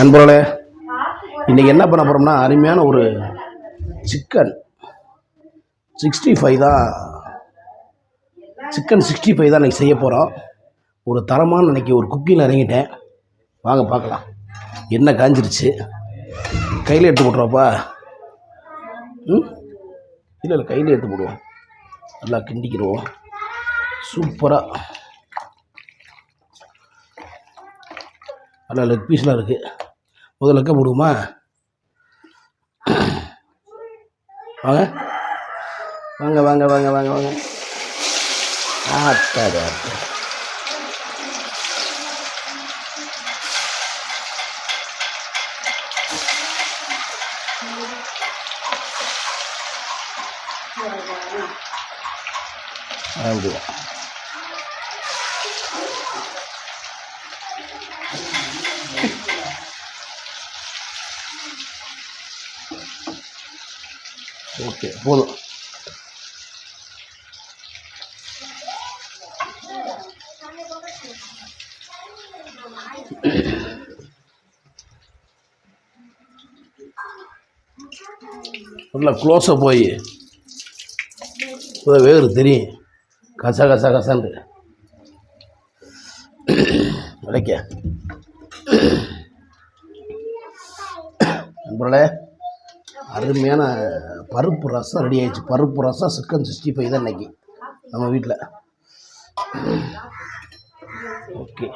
நண்பர்களே இன்றைக்கி என்ன பண்ண போகிறோம்னா அருமையான ஒரு சிக்கன் சிக்ஸ்டி ஃபைவ் தான் சிக்கன் சிக்ஸ்டி ஃபைவ் தான் இன்றைக்கி செய்ய போகிறோம் ஒரு தரமான இன்றைக்கி ஒரு குக்கிங்கில் இறங்கிட்டேன். வாங்க பார்க்கலாம். என்ன காஞ்சிருச்சு? கையில் எடுத்து போட்டுருவாப்பா? ம்? இல்லை இல்லை கையில் எடுத்து போடுவோம். நல்லா கிண்டிக்கிடுவோம். சூப்பராக நல்லா லெக் பீஸ்லாம் இருக்குது முதல் லெக்க போடுவோமா வாங்க வாங்க வாங்க வாங்க வாங்க வாங்க ஆத்தாடு ஆத்தாடு அப்படியா ஓகே போதும். நல்லா க்ளோஸாக போய். இப்போ வேறு தெரியும். கசா கசா கசான்ட்டு. கிடைக்க நண்பர்களே அருமையான பருப்பு ரசம் ரெடி ஆயிடுச்சு. பருப்பு ரசம் சிக்கன் சிக்ஸ்டி ஃபைவ் தான் இன்னைக்கு. நம்ம வீட்டில் ஓகே.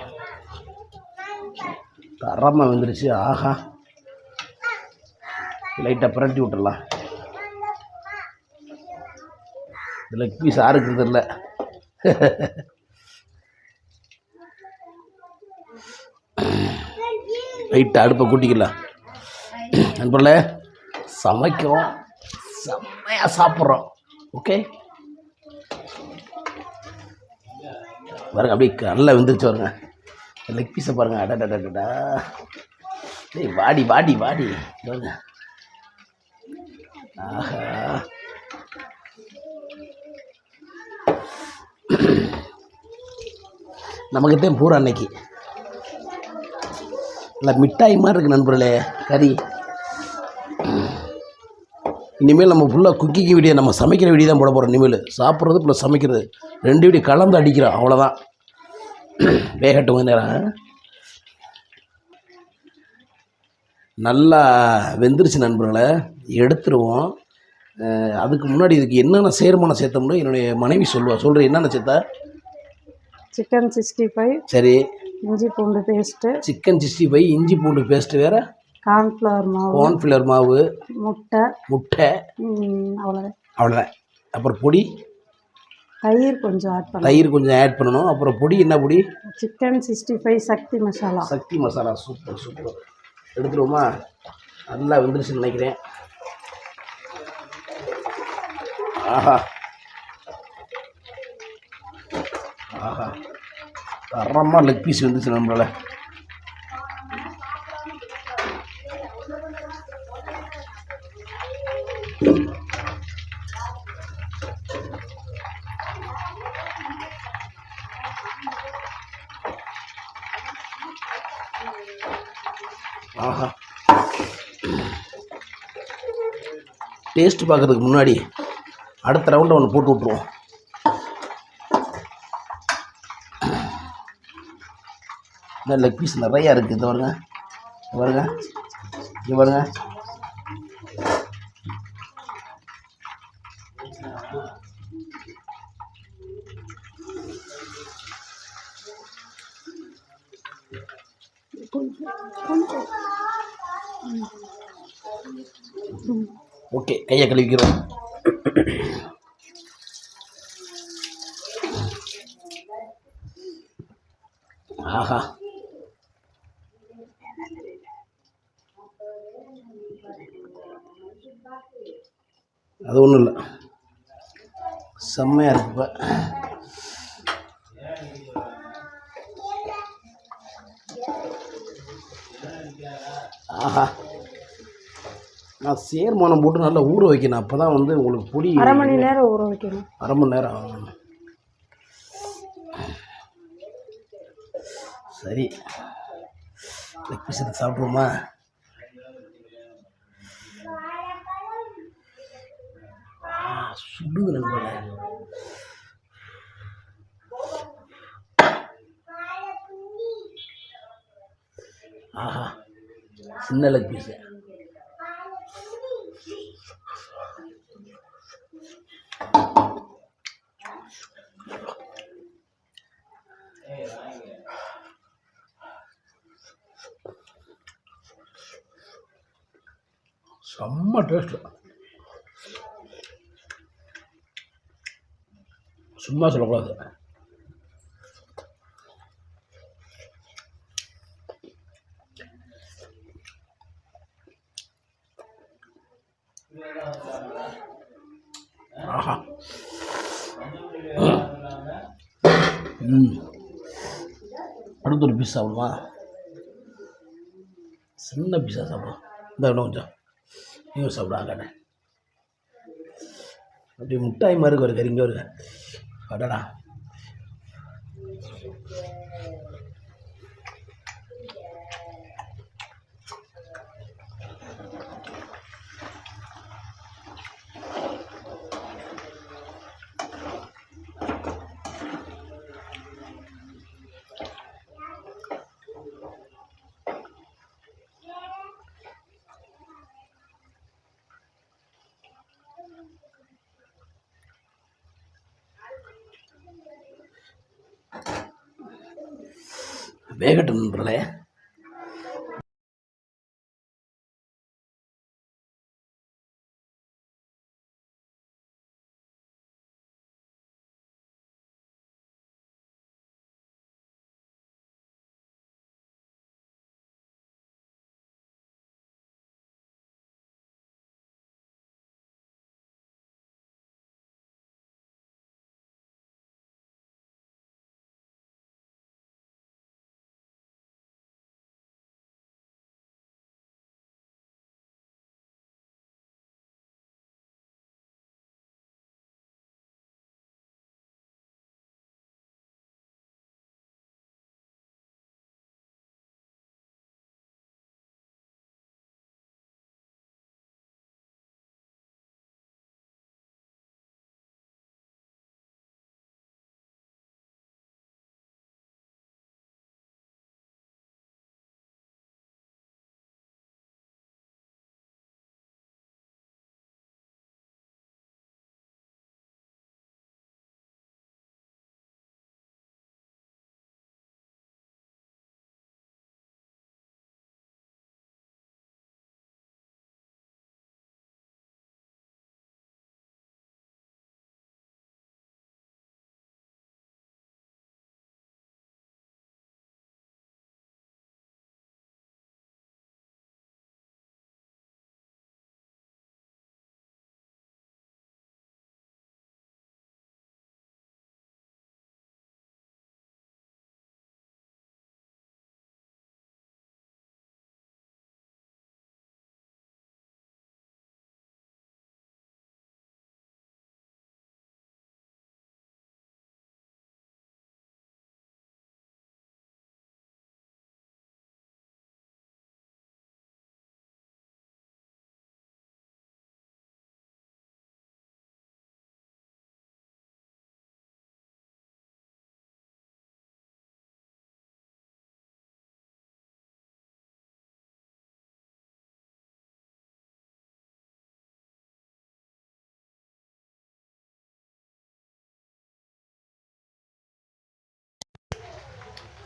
தரமாக வந்துருச்சு. ஆஹா. லைட்டாக பிரட்டி விட்டுடலாம் லெக் பீஸ் யாருக்கு தெரில லைட்டாக அடுப்பை கூட்டிக்கலாம். நண்பர்களே சமைக்கிறோம். செம்மையாக சாப்பிட்றோம். ஓகே பாருங்க அப்படியே நல்லா வெந்துருச்சு பாருங்க. லெக் பீஸை பாருங்க. அடடடடா டேய் வாடி வாடி வாடி. பாருங்க. ஆஹா. நமக்குத்தான் பூரா அன்னைக்கு. நல்லா மிட்டாய் மாதிரி இருக்கு நண்பர்களே. கறி. இனிமேல் நம்ம ஃபுல்லாக குக்கிங் வீடியோ நம்ம சமைக்கிற வீடியோ தான் போட போகிறோம் இனிமேல். சாப்பிட்றது ப்ளஸ் சமைக்கிறது. ரெண்டு வீடியோ கலந்து அடிக்கிறோம் அவ்வளோதான் வேகட்டும் கொஞ்ச நேரம். நல்லா வெந்துருச்சு நண்பர்களே. எடுத்துருவோம். அதுக்கு முன்னாடி இதுக்கு என்னென்ன சேர்மானம் சேர்த்தோம்னு என்னுடைய மனைவி சொல்லுவா. சொல்கிறேன் என்னென்ன சேர்த்தா சிக்கன் சிக்ஸ்டி ஃபைவ் சரி. இஞ்சி பூண்டு பேஸ்ட்டு சிக்கன் சிக்ஸ்டி ஃபைவ் இஞ்சி பூண்டு பேஸ்ட்டு வேறு. கார்ன்ஃப்ளவர் மாவு கார்ன்ஃப்ளவர் மாவு முட்டை முட்டை அவ்வளோதான் அவ்வளோதான் அப்புறம் பொடி. தயிர் கொஞ்சம் ஆட் பண்ணலாம் தயிர் கொஞ்சம் ஆட் பண்ணணும். அப்புறம் பொடி என்ன பொடி? Chicken sixty five Sakthi Masala. Sakthi Masala. Super super. எடுத்துருவோமா நல்லா வெந்துருச்சுன்னு நினைக்கிறேன். ஆஹா. ஆஹா. தரமாக லெக் பீஸ் வந்துச்சு நம்மளால. ஆஹா. டேஸ்ட் பார்க்கறதுக்கு முன்னாடி அடுத்த ரவுண்டை ஒன்று போட்டு விட்ருவோம் இந்த லெக் பீஸ் நிறையா இருக்குது இந்த பாருங்க. பாருங்க. இங்கே பாருங்க. ஓகே கையை கழுவிக்கிறோம். ஆஹா. அது ஒன்றும் இல்லை. செம்மையாக இருக்கு இப்போ. ஆஹா. நான் சேர்மானம் போட்டு நல்லா ஊற வைக்கணும். அப்போ தான் வந்து உங்களுக்கு பொடி அரை மணி நேரம் ஊற வைக்கணும். அரை மணி நேரம். சரி. லெக் பீஸ் எடுத்து சாப்பிட்ருவோமா சுடுது நண்பர்களே ஆஹா. சின்ன லெக் பீஸு செம்ம டேஸ்ட்டு சும்மா சொல்லக்கூடாது. ஆஹா. ம். அடுத்து ஒரு பீஸ் சாப்பிடுமா சின்ன பீஸாக சாப்பிடும் இந்த இடம் கொஞ்சம். நீயும் சாப்பிட ஆகாட்ட அப்படி முட்டாய் மாதிரி ஒரு கறிங்க ஒரு கடடா அடடா. வேகட்டும் நண்பர்களே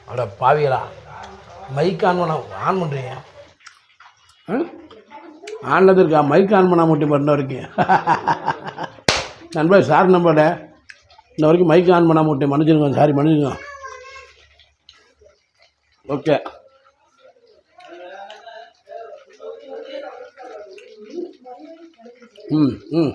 அட பாவியலா மைக் ஆன் பண்ண ஆன் பண்ணுறீங்க ம் ஆனது இருக்கா? மைக் ஆன் பண்ண மட்டும் பண்ண வரைக்கும் நண்பர் சார் நம்பட இந்த வரைக்கும் மைக் ஆன் பண்ண மட்டும் மன்னிச்சிருங்க சாரி மன்னிச்சிருங்க. ஓகே ம் ம்.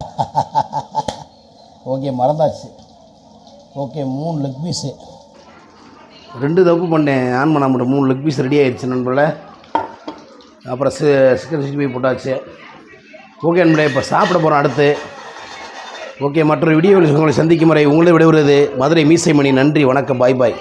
ஓகே மறந்தாச்சு. ஓகே மூணு லெக் பீஸு ரெண்டு தப்பு பண்ணேன். ஆன் பண்ண மட்டும் மூணு லெக் பீஸ் ரெடி ஆகிடுச்சு நண்பர்கள. அப்புறம் சி சிக்கன் சிக்ஸ்டி ஃபைவ் போட்டாச்சு. ஓகே நண்பர்களே இப்போ சாப்பிட போகிறோம் அடுத்து. ஓகே மற்றொரு வீடியோவில் உங்களை சந்திக்கும் வரை உங்களை விடைபெறுவது மதுரை மீசை மணி நன்றி வணக்கம் பாய் பாய்